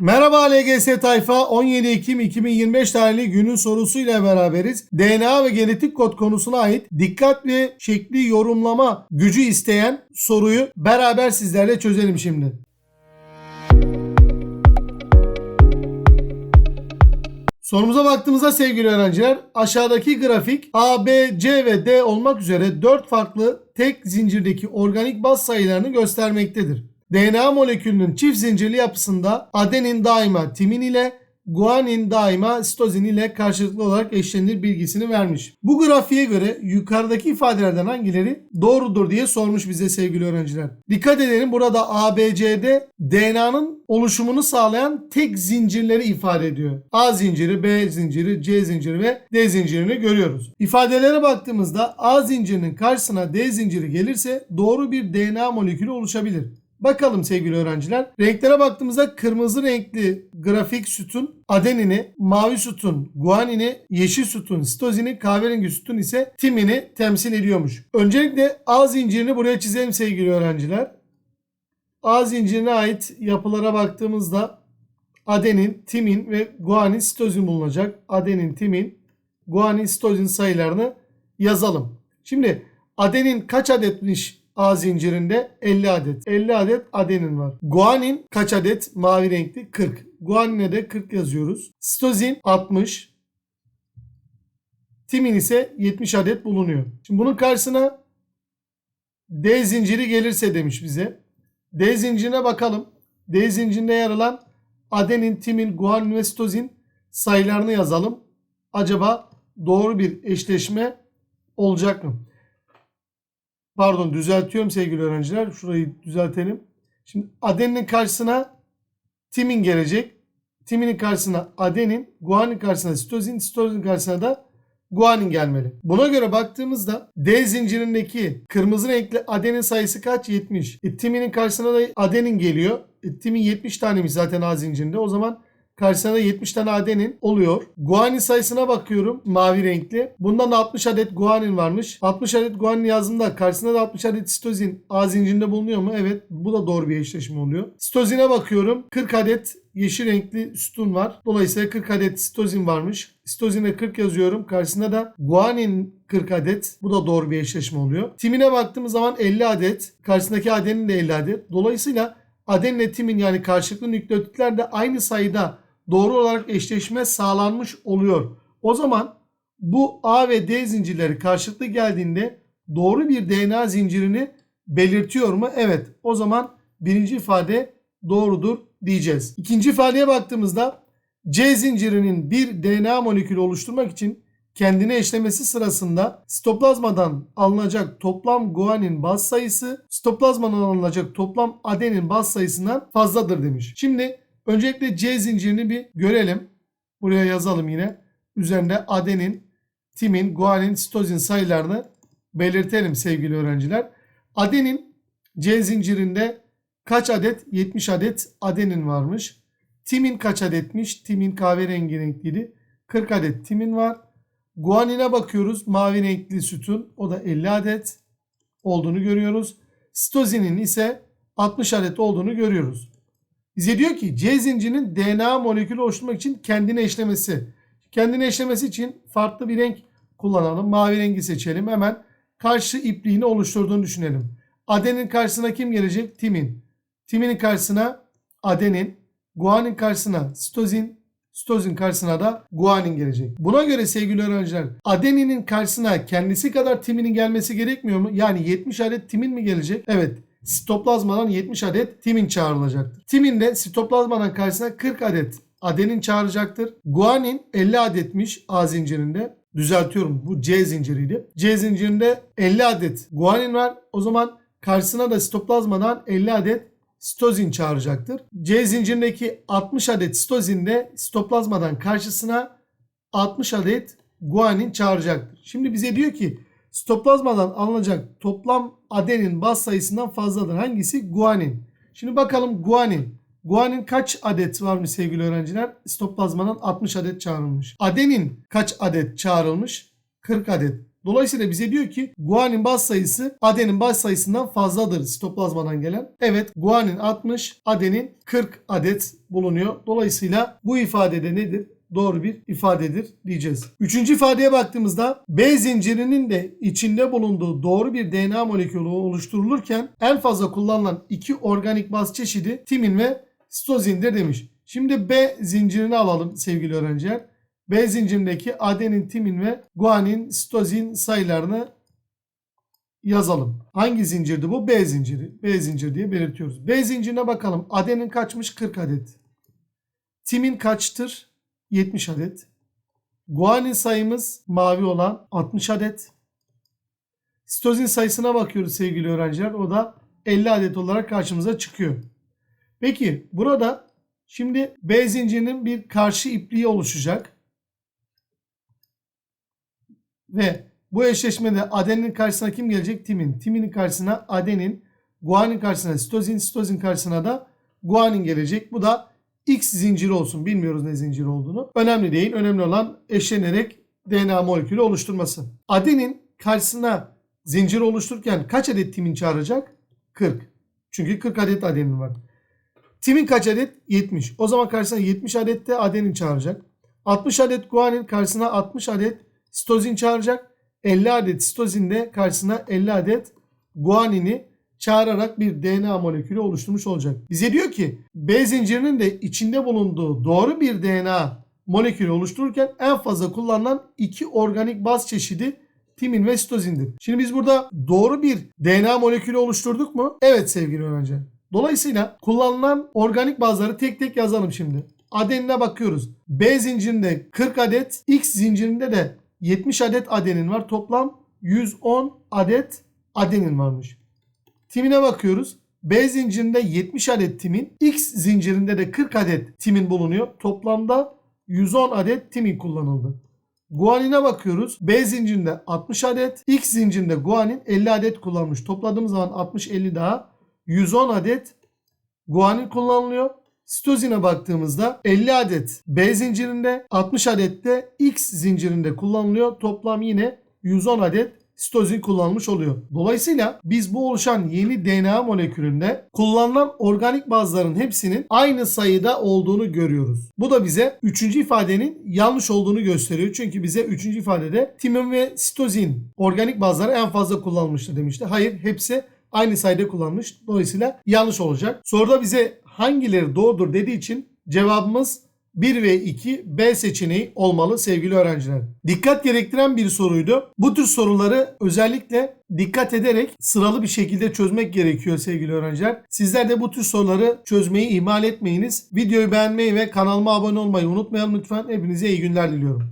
Merhaba LGS tayfa 17 Ekim 2025 tarihli günün sorusuyla beraberiz. DNA ve genetik kod konusuna ait dikkat ve şekli yorumlama gücü isteyen soruyu beraber sizlerle çözelim şimdi. Sorumuza baktığımızda sevgili öğrenciler aşağıdaki grafik A, B, C ve D olmak üzere 4 farklı tek zincirdeki organik baz sayılarını göstermektedir. DNA molekülünün çift zincirli yapısında adenin daima timin ile guanin daima sitozin ile karşılıklı olarak eşlenir bilgisini vermiş. Bu grafiğe göre yukarıdaki ifadelerden hangileri doğrudur diye sormuş bize sevgili öğrenciler. Dikkat edelim burada ABC'de DNA'nın oluşumunu sağlayan tek zincirleri ifade ediyor. A zinciri, B zinciri, C zinciri ve D zincirini görüyoruz. İfadelere baktığımızda A zincirinin karşısına D zinciri gelirse doğru bir DNA molekülü oluşabilir. Bakalım sevgili öğrenciler. Renklere baktığımızda kırmızı renkli grafik sütun adenini, mavi sütun guanini, yeşil sütun sitozini, kahverengi sütun ise timini temsil ediyormuş. Öncelikle A zincirini buraya çizelim sevgili öğrenciler. A zincirine ait yapılara baktığımızda adenin, timin ve guanin, sitozin bulunacak. Adenin, timin, guanin, sitozin sayılarını yazalım. Şimdi adenin kaç adetmiş A zincirinde 50 adet. 50 adet adenin var. Guanin kaç adet? Mavi renkli 40. Guanine de 40 yazıyoruz. Sitozin 60. Timin ise 70 adet bulunuyor. Şimdi bunun karşısına D zinciri gelirse demiş bize. D zincirine bakalım. D zincirinde yer alan adenin, timin, guanin ve sitozin sayılarını yazalım. Acaba doğru bir eşleşme olacak mı? Pardon düzeltiyorum sevgili öğrenciler. Şurayı düzeltelim. Şimdi adeninin karşısına timin gelecek. Timinin karşısına adenin, guanin karşısına sitozin, sitozin karşısına da guanin gelmeli. Buna göre baktığımızda D zincirindeki kırmızı renkli adenin sayısı kaç? 70. E, timinin karşısına da adenin geliyor. E, timin 70 taneymiş zaten A zincirinde. O zaman Karşısına da 70 tane adenin oluyor. Guanin sayısına bakıyorum mavi renkli. Bundan da 60 adet guanin varmış. 60 adet guanin yazdığımda karşısında da 60 adet sitozin A zincirinde bulunuyor mu? Evet bu da doğru bir eşleşme oluyor. Sitozine bakıyorum. 40 adet yeşil renkli sütun var. Dolayısıyla 40 adet sitozin varmış. Sitozine 40 yazıyorum. Karşısında da guanin 40 adet. Bu da doğru bir eşleşme oluyor. Timine baktığımız zaman 50 adet. Karşısındaki adenin de 50 adet. Dolayısıyla adenle timin yani karşılıklı nükleotitler de aynı sayıda doğru olarak eşleşme sağlanmış oluyor. O zaman bu A ve D zincirleri karşılıklı geldiğinde doğru bir DNA zincirini belirtiyor mu? Evet. O zaman birinci ifade doğrudur diyeceğiz. İkinci ifadeye baktığımızda C zincirinin bir DNA molekülü oluşturmak için kendine eşlemesi sırasında sitoplazmadan alınacak toplam guanin baz sayısı sitoplazmadan alınacak toplam adenin baz sayısından fazladır demiş. Şimdi Öncelikle C zincirini bir görelim. Buraya yazalım yine. Üzerinde adenin, timin, guanin, sitozin sayılarını belirtelim sevgili öğrenciler. Adenin C zincirinde kaç adet? 70 adet adenin varmış. Timin kaç adetmiş? Timin kahverengi renkliydi. 40 adet timin var. Guanine bakıyoruz. Mavi renkli sütun. O da 50 adet olduğunu görüyoruz. Sitozinin ise 60 adet olduğunu görüyoruz. Bize diyor ki C zincirinin DNA molekülü oluşturmak için kendine eşlemesi. Kendine eşlemesi için farklı bir renk kullanalım. Mavi rengi seçelim. Hemen karşı ipliğini oluşturduğunu düşünelim. Adenin karşısına kim gelecek? Timin. Timinin karşısına adenin. Guanin karşısına sitozin. Sitozin karşısına da guanin gelecek. Buna göre sevgili öğrenciler adeninin karşısına kendisi kadar timinin gelmesi gerekmiyor mu? Yani 70 adet timin mi gelecek? Evet sitoplazmadan 70 adet timin çağrılacaktır. Timin de sitoplazmadan karşısına 40 adet adenin çağıracaktır. Guanin 50 adetmiş A zincirinde. Düzeltiyorum bu C zinciriydi. C zincirinde 50 adet guanin var. O zaman karşısına da sitoplazmadan 50 adet sitozin çağıracaktır. C zincirindeki 60 adet sitozin de sitoplazmadan karşısına 60 adet guanin çağıracaktır. Şimdi bize diyor ki Sitoplazmadan alınacak toplam adenin baz sayısından fazladır. Hangisi? Guanin. Şimdi bakalım guanin. Guanin kaç adet var mı sevgili öğrenciler? Sitoplazmadan 60 adet çağrılmış. Adenin kaç adet çağrılmış? 40 adet. Dolayısıyla bize diyor ki guanin baz sayısı adenin baz sayısından fazladır sitoplazmadan gelen. Evet guanin 60, adenin 40 adet bulunuyor. Dolayısıyla bu ifadede nedir? Doğru bir ifadedir diyeceğiz. Üçüncü ifadeye baktığımızda B zincirinin de içinde bulunduğu doğru bir DNA molekülü oluşturulurken en fazla kullanılan iki organik baz çeşidi timin ve sitozindir demiş. Şimdi B zincirini alalım sevgili öğrenciler. B zincirindeki adenin, timin ve guanin, sitozin sayılarını yazalım. Hangi zincirdi bu? B zinciri. B zinciri diye belirtiyoruz. B zincirine bakalım. Adenin kaçmış? 40 adet. Timin kaçtır? 70 adet. Guanin sayımız mavi olan 60 adet. Sitozin sayısına bakıyoruz sevgili öğrenciler. O da 50 adet olarak karşımıza çıkıyor. Peki burada şimdi B zincirinin bir karşı ipliği oluşacak. Ve bu eşleşmede adenin karşısına kim gelecek? Timin. Timinin karşısına adenin, guanin karşısına sitozin, sitozin karşısına da guanin gelecek. Bu da X zinciri olsun. Bilmiyoruz ne zinciri olduğunu. Önemli değil. Önemli olan eşlenerek DNA molekülü oluşturması. Adenin karşısına zinciri oluştururken kaç adet timin çağıracak? 40. Çünkü 40 adet adenin var. Timin kaç adet? 70. O zaman karşısına 70 adet de adenin çağıracak. 60 adet guanin karşısına 60 adet sitozin çağıracak. 50 adet sitozin de karşısına 50 adet guanini çağırarak bir DNA molekülü oluşturmuş olacak. Bize diyor ki B zincirinin de içinde bulunduğu doğru bir DNA molekülü oluştururken en fazla kullanılan iki organik baz çeşidi timin ve sitozindir. Şimdi biz burada doğru bir DNA molekülü oluşturduk mu? Evet sevgili öğrenciler. Dolayısıyla kullanılan organik bazları tek tek yazalım şimdi. Adenine bakıyoruz. B zincirinde 40 adet, X zincirinde de 70 adet adenin var. Toplam 110 adet adenin varmış. Timine bakıyoruz. B zincirinde 70 adet timin, X zincirinde de 40 adet timin bulunuyor. Toplamda 110 adet timin kullanıldı. Guanine bakıyoruz. B zincirinde 60 adet, X zincirinde guanin 50 adet kullanmış. Topladığımız zaman 60-50 daha 110 adet guanin kullanılıyor. Sitozine baktığımızda 50 adet B zincirinde 60 adet de X zincirinde kullanılıyor. Toplam yine 110 adet sitozin kullanılmış oluyor. Dolayısıyla biz bu oluşan yeni DNA molekülünde kullanılan organik bazların hepsinin aynı sayıda olduğunu görüyoruz. Bu da bize 3. ifadenin yanlış olduğunu gösteriyor. Çünkü bize 3. ifadede timin ve sitozin organik bazları en fazla kullanılmıştır demişti. Hayır hepsi aynı sayıda kullanmış. Dolayısıyla yanlış olacak. Soruda bize hangileri doğrudur dediği için cevabımız 1 ve 2 B seçeneği olmalı sevgili öğrenciler. Dikkat gerektiren bir soruydu. Bu tür soruları özellikle dikkat ederek sıralı bir şekilde çözmek gerekiyor sevgili öğrenciler. Sizler de bu tür soruları çözmeyi ihmal etmeyiniz. Videoyu beğenmeyi ve kanalıma abone olmayı unutmayalım lütfen. Hepinize iyi günler diliyorum.